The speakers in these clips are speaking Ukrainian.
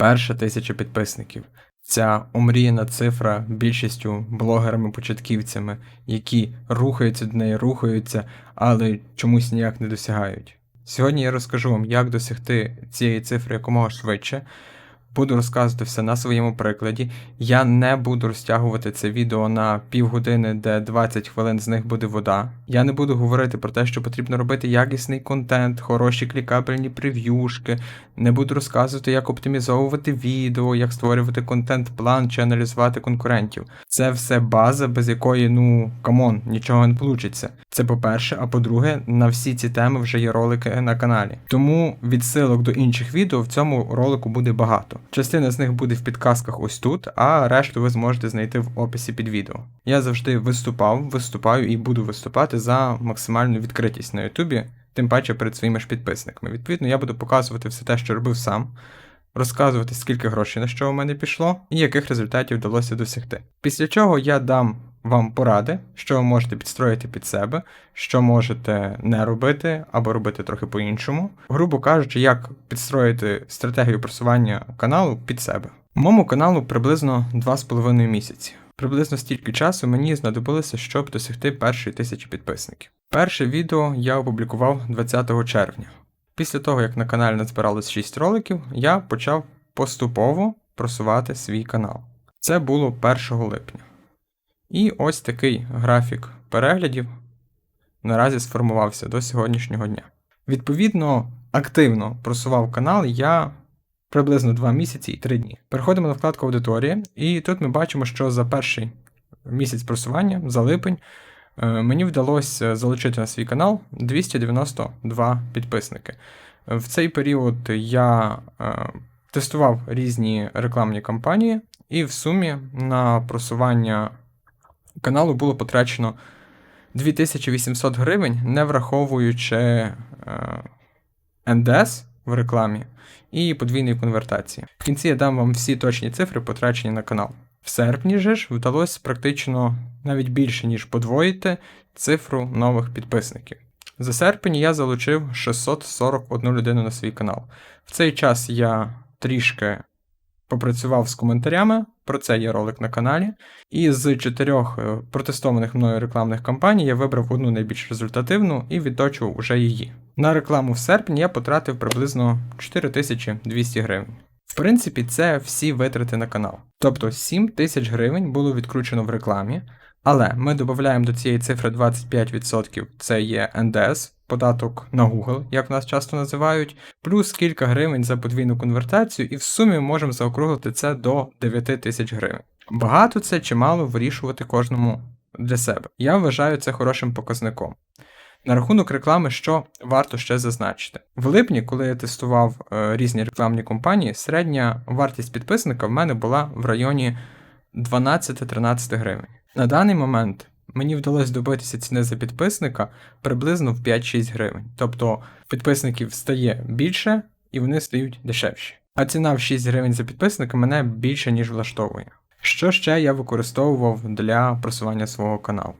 Перша тисяча підписників. Ця омріяна цифра більшістю блогерами-початківцями, які рухаються до неї, рухаються, але чомусь ніяк не досягають. Сьогодні я розкажу вам, як досягти цієї цифри якомога швидше. Буду розказувати все на своєму прикладі. Я не буду розтягувати це відео на півгодини, де 20 хвилин з них буде вода. Я не буду говорити про те, що потрібно робити якісний контент, хороші клікабельні прев'юшки. Не буду розказувати, як оптимізовувати відео, як створювати контент-план чи аналізувати конкурентів. Це все база, без якої, ну камон, нічого не вийде. Це по-перше, а по-друге, на всі ці теми вже є ролики на каналі. Тому відсилок до інших відео в цьому ролику буде багато. Частина з них буде в підказках ось тут, а решту ви зможете знайти в описі під відео. Я завжди виступав, виступаю і буду виступати за максимальну відкритість на Ютубі, тим паче перед своїми ж підписниками. Відповідно, я буду показувати все те, що робив сам. Розказувати, скільки грошей на що у мене пішло, і яких результатів вдалося досягти. Після чого я дам вам поради, що ви можете підстроїти під себе, що можете не робити або робити трохи по-іншому. Грубо кажучи, як підстроїти стратегію просування каналу під себе. Моєму каналу приблизно 2,5 місяці. Приблизно стільки часу мені знадобилося, щоб досягти першої тисячі підписників. Перше відео я опублікував 20 червня. Після того, як на каналі назбиралось 6 роликів, я почав поступово просувати свій канал. Це було 1 липня. І ось такий графік переглядів наразі сформувався до сьогоднішнього дня. Відповідно, активно просував канал я приблизно 2 місяці і 3 дні. Переходимо на вкладку аудиторії, і тут ми бачимо, що за перший місяць просування, за липень, е, мені вдалося залучити на свій канал 292 підписники. В цей період я е, тестував різні рекламні кампанії, і в сумі на просування каналу було потрачено 2800 гривень, не враховуючи е, НДС в рекламі і подвійної конвертації. В кінці я дам вам всі точні цифри, потрачені на канал. В серпні же ж вдалося практично навіть більше, ніж подвоїти цифру нових підписників. За серпень я залучив 641 людину на свій канал. В цей час я трішки попрацював з коментарями, про це є ролик на каналі. І з чотирьох е, протестованих мною рекламних кампаній я вибрав одну найбільш результативну і відточував уже її. На рекламу в серпні я потратив приблизно 4200 гривень. В принципі, це всі витрати на канал. Тобто 7 тисяч гривень було відкручено в рекламі, але ми додаємо до цієї цифри 25%, це є НДС, податок на Google, як нас часто називають, плюс кілька гривень за подвійну конвертацію, і в сумі можемо заокруглити це до 9 тисяч гривень. Багато це чи мало вирішувати кожному для себе. Я вважаю це хорошим показником. На рахунок реклами, що варто ще зазначити. В липні, коли я тестував е, різні рекламні компанії, середня вартість підписника в мене була в районі 12-13 гривень. На даний момент мені вдалося добитися ціни за підписника приблизно в 5-6 гривень. Тобто підписників стає більше і вони стають дешевші. А ціна в 6 гривень за підписника мене більше, ніж влаштовує. Що ще я використовував для просування свого каналу?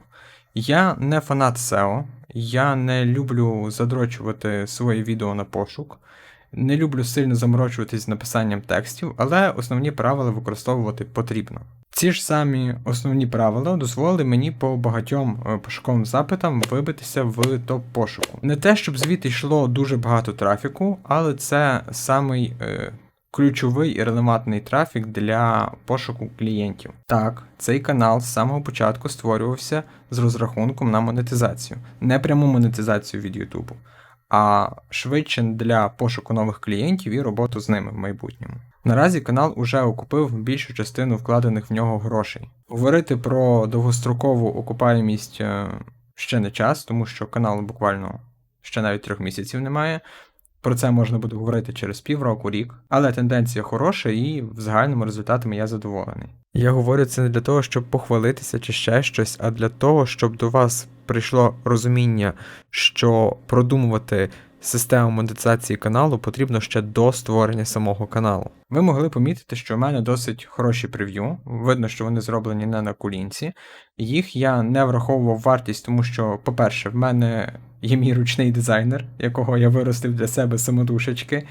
Я не фанат SEO, я не люблю задрочувати свої відео на пошук, не люблю сильно заморочуватись з написанням текстів, але основні правила використовувати потрібно. Ці ж самі основні правила дозволили мені по багатьом е, пошуковим запитам вибитися в топ пошуку. Не те, щоб звідти йшло дуже багато трафіку, але це самий е, ключовий і релевантний трафік для пошуку клієнтів. Так, цей канал з самого початку створювався з розрахунком на монетизацію, не пряму монетизацію від Ютубу, а швидше для пошуку нових клієнтів і роботу з ними в майбутньому. Наразі канал уже окупив більшу частину вкладених в нього грошей. Говорити про довгострокову окупаємість е, ще не час, тому що каналу буквально ще навіть трьох місяців немає. Про це можна буде говорити через півроку, рік, але тенденція хороша і в загальному результатами я задоволений. Я говорю це не для того, щоб похвалитися чи ще щось, а для того, щоб до вас прийшло розуміння, що продумувати систему монетизації каналу потрібно ще до створення самого каналу. Ви могли помітити, що в мене досить хороші прев'ю. Видно, що вони зроблені не на колінці. Їх я не враховував вартість, тому що, по-перше, в мене є мій ручний дизайнер, якого я виростив для себе самодушечки.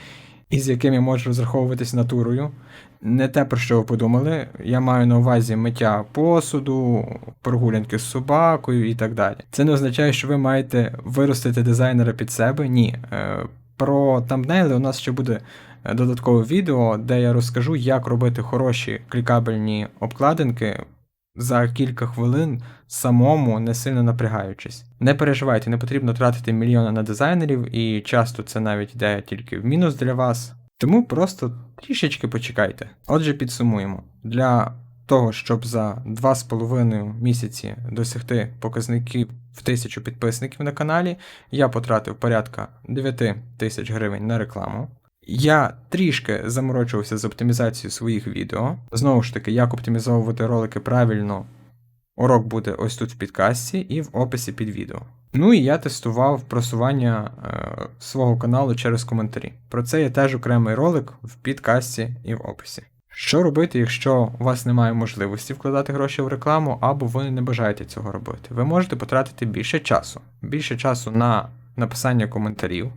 І з яким можу розраховуватись натурою. Не те, про що ви подумали. Я маю на увазі миття посуду, прогулянки з собакою і так далі. Це не означає, що ви маєте виростити дизайнера під себе. Ні. Е, Про тамбнейли у нас ще буде е, додаткове відео, де я розкажу, як робити хороші клікабельні обкладинки за кілька хвилин самому, не сильно напрягаючись. Не переживайте, не потрібно тратити мільйони на дизайнерів, і часто це навіть йде тільки в мінус для вас. Тому просто трішечки почекайте. Отже, підсумуємо. Для того, щоб за 2,5 місяці досягти показників в 1000 підписників на каналі, я потратив порядка 9 тисяч гривень на рекламу. Я трішки заморочувався з оптимізацією своїх відео. Знову ж таки, як оптимізовувати ролики правильно. Урок буде ось тут в підкасті і в описі під відео. Ну і я тестував просування е, свого каналу через коментарі. Про це є теж окремий ролик в підкасті і в описі. Що робити, якщо у вас немає можливості вкладати гроші в рекламу, або ви не бажаєте цього робити? Ви можете потратити більше часу, більше часу на написання коментарів,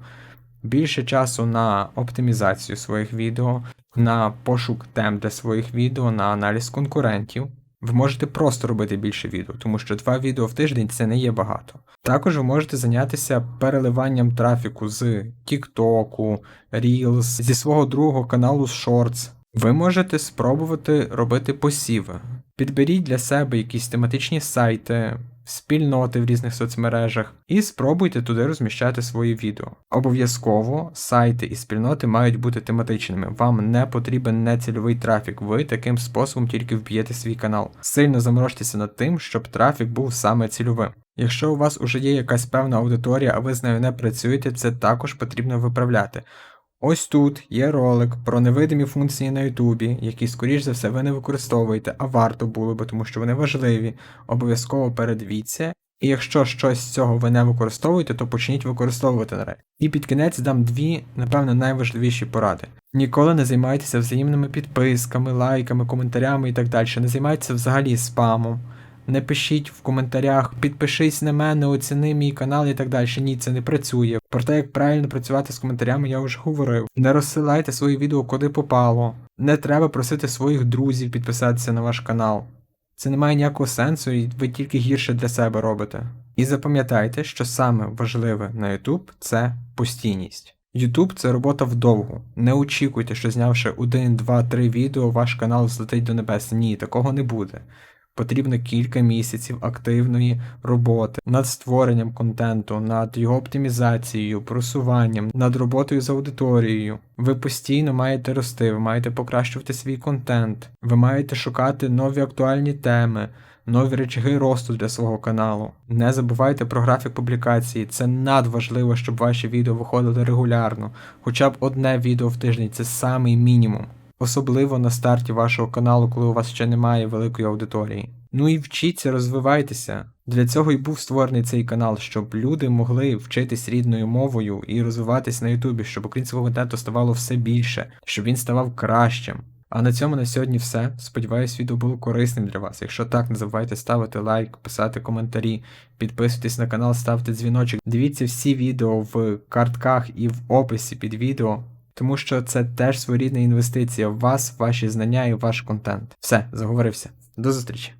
більше часу на оптимізацію своїх відео, на пошук тем для своїх відео, на аналіз конкурентів. Ви можете просто робити більше відео, тому що два відео в тиждень це не є багато. Також ви можете зайнятися переливанням трафіку з TikTok, Reels, зі свого другого каналу з Shorts. Ви можете спробувати робити посіви. Підберіть для себе якісь тематичні сайти, спільноти в різних соцмережах і спробуйте туди розміщати свої відео. Обов'язково сайти і спільноти мають бути тематичними. Вам не потрібен нецільовий трафік. Ви таким способом тільки вб'єте свій канал. Сильно заморочтеся над тим, щоб трафік був саме цільовим. Якщо у вас уже є якась певна аудиторія, а ви з нею не працюєте, це також потрібно виправляти. Ось тут є ролик про невидимі функції на Ютубі, які, скоріш за все, ви не використовуєте, а варто було би, тому що вони важливі. Обов'язково передивіться. І якщо щось з цього ви не використовуєте, то почніть використовувати нарешті. І під кінець дам дві, напевно, найважливіші поради. Ніколи не займайтеся взаємними підписками, лайками, коментарями і так далі. Не займайтеся взагалі спамом. Не пишіть в коментарях, підпишись на мене, оціни мій канал і так далі. Ні, це не працює. Про те, як правильно працювати з коментарями, я вже говорив. Не розсилайте свої відео куди попало. Не треба просити своїх друзів підписатися на ваш канал. Це не має ніякого сенсу, і ви тільки гірше для себе робите. І запам'ятайте, що саме важливе на YouTube це постійність. YouTube це робота вдовгу. Не очікуйте, що знявши 1, 2, 3 відео, ваш канал злетить до небес. Ні, такого не буде. Потрібно кілька місяців активної роботи над створенням контенту, над його оптимізацією, просуванням, над роботою з аудиторією. Ви постійно маєте рости, ви маєте покращувати свій контент, ви маєте шукати нові актуальні теми, нові речаги росту для свого каналу. Не забувайте про графік публікації, це надважливо, щоб ваші відео виходили регулярно, хоча б одне відео в тиждень це самий мінімум. Особливо на старті вашого каналу, коли у вас ще немає великої аудиторії. Ну і вчіться, розвивайтеся. Для цього і був створений цей канал, щоб люди могли вчитись рідною мовою і розвиватись на Ютубі, щоб українського контенту ставало все більше, щоб він ставав кращим. А на цьому на сьогодні все. Сподіваюсь, відео було корисним для вас. Якщо так, не забувайте ставити лайк, писати коментарі, підписуйтесь на канал, ставте дзвіночок. Дивіться всі відео в картках і в описі під відео. Тому що це теж своєрідна інвестиція в вас, ваші знання і ваш контент. Все, заговорився. До зустрічі!